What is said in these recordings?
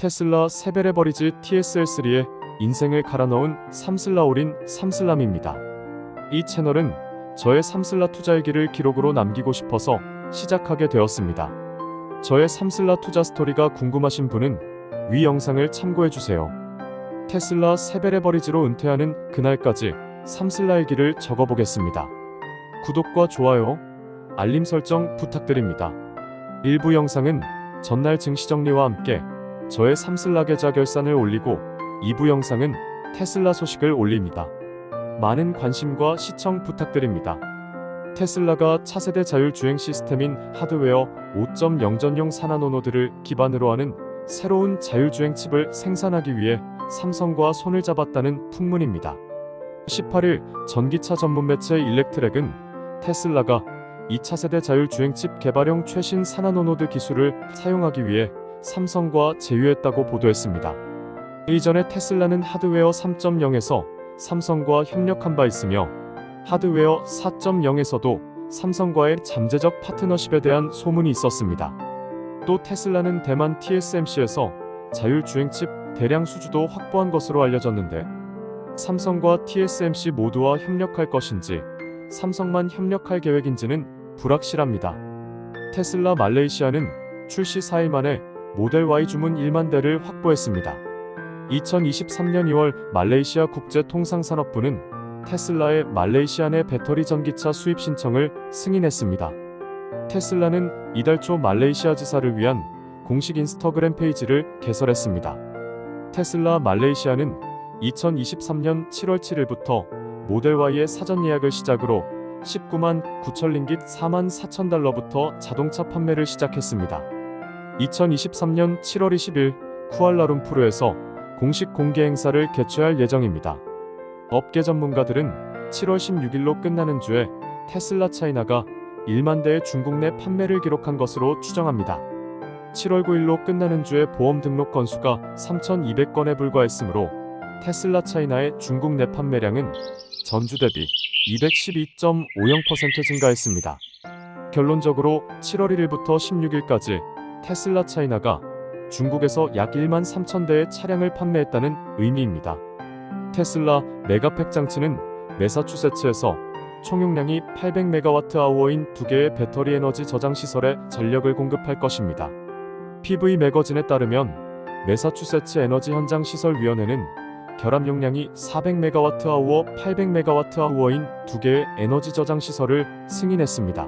테슬라 세베레버리지 TSL3에 인생을 갈아 넣은 삼슬라 올인 삼슬람입니다. 이 채널은 저의 삼슬라 투자 일기를 기록으로 남기고 싶어서 시작하게 되었습니다. 저의 삼슬라 투자 스토리가 궁금하신 분은 위 영상을 참고해 주세요. 테슬라 세베레버리지로 은퇴하는 그날까지 삼슬라 일기를 적어보겠습니다. 구독과 좋아요, 알림 설정 부탁드립니다. 일부 영상은 전날 증시 정리와 함께 저의 삼슬라 계좌 결산을 올리고 2부 영상은 테슬라 소식을 올립니다. 많은 관심과 시청 부탁드립니다. 테슬라가 차세대 자율주행 시스템인 하드웨어 5.0 전용 산화노노드를 기반으로 하는 새로운 자율주행 칩을 생산하기 위해 삼성과 손을 잡았다는 풍문입니다. 18일 전기차 전문 매체 일렉트렉은 테슬라가 2차 세대 자율주행 칩 개발용 최신 산화노노드 기술을 사용하기 위해 삼성과 제휴했다고 보도했습니다. 이전에 테슬라는 하드웨어 3.0에서 삼성과 협력한 바 있으며 하드웨어 4.0에서도 삼성과의 잠재적 파트너십에 대한 소문이 있었습니다. 또 테슬라는 대만 TSMC에서 자율주행 칩 대량 수주도 확보한 것으로 알려졌는데 삼성과 TSMC 모두와 협력할 것인지 삼성만 협력할 계획인지는 불확실합니다. 테슬라 말레이시아는 출시 4일 만에 모델 Y 주문 1만 대를 확보했습니다. 2023년 2월 말레이시아 국제통상산업부는 테슬라의 말레이시아 내 배터리 전기차 수입 신청을 승인했습니다. 테슬라는 이달 초 말레이시아 지사를 위한 공식 인스타그램 페이지를 개설했습니다. 테슬라 말레이시아는 2023년 7월 7일부터 모델 Y의 사전 예약을 시작으로 19만 9천 링깃 4만 4천 달러부터 자동차 판매를 시작했습니다. 2023년 7월 20일 쿠알라룸푸르에서 공식 공개 행사를 개최할 예정입니다. 업계 전문가들은 7월 16일로 끝나는 주에 테슬라 차이나가 1만 대의 중국 내 판매를 기록한 것으로 추정합니다. 7월 9일로 끝나는 주에 보험 등록 건수가 3,200건에 불과했으므로 테슬라 차이나의 중국 내 판매량은 전주 대비 212.50% 증가했습니다. 결론적으로 7월 1일부터 16일까지 테슬라 차이나가 중국에서 약 1만 3천 대의 차량을 판매했다는 의미입니다. 테슬라 메가팩 장치는 매사추세츠에서 총용량이 800메가와트아워인 두 개의 배터리 에너지 저장 시설에 전력을 공급할 것입니다. PV 매거진에 따르면 매사추세츠 에너지 현장 시설 위원회는 결합 용량이 400메가와트아워, 800메가와트아워인 두 개의 에너지 저장 시설을 승인했습니다.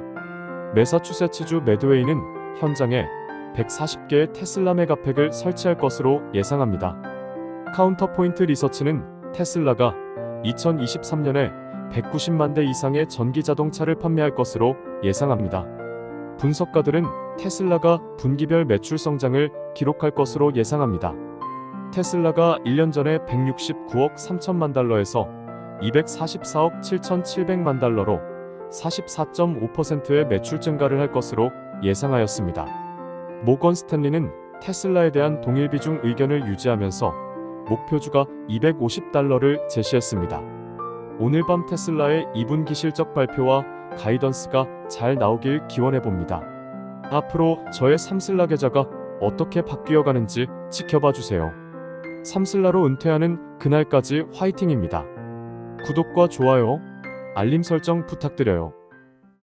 매사추세츠주 매드웨이는 현장에 140개의 테슬라 메가팩을 설치할 것으로 예상합니다. 카운터포인트 리서치는 테슬라가 2023년에 190만 대 이상의 전기 자동차를 판매할 것으로 예상합니다. 분석가들은 테슬라가 분기별 매출 성장을 기록할 것으로 예상합니다. 테슬라가 1년 전에 169억 3천만 달러에서 244억 7,700만 달러로 44.5%의 매출 증가를 할 것으로 예상하였습니다. 모건 스탠리는 테슬라에 대한 동일 비중 의견을 유지하면서 목표주가 250달러를 제시했습니다. 오늘 밤 테슬라의 2분기 실적 발표와 가이던스가 잘 나오길 기원해 봅니다. 앞으로 저의 삼슬라 계좌가 어떻게 바뀌어 가는지 지켜봐 주세요. 삼슬라로 은퇴하는 그날까지 화이팅입니다. 구독과 좋아요, 알림 설정 부탁드려요.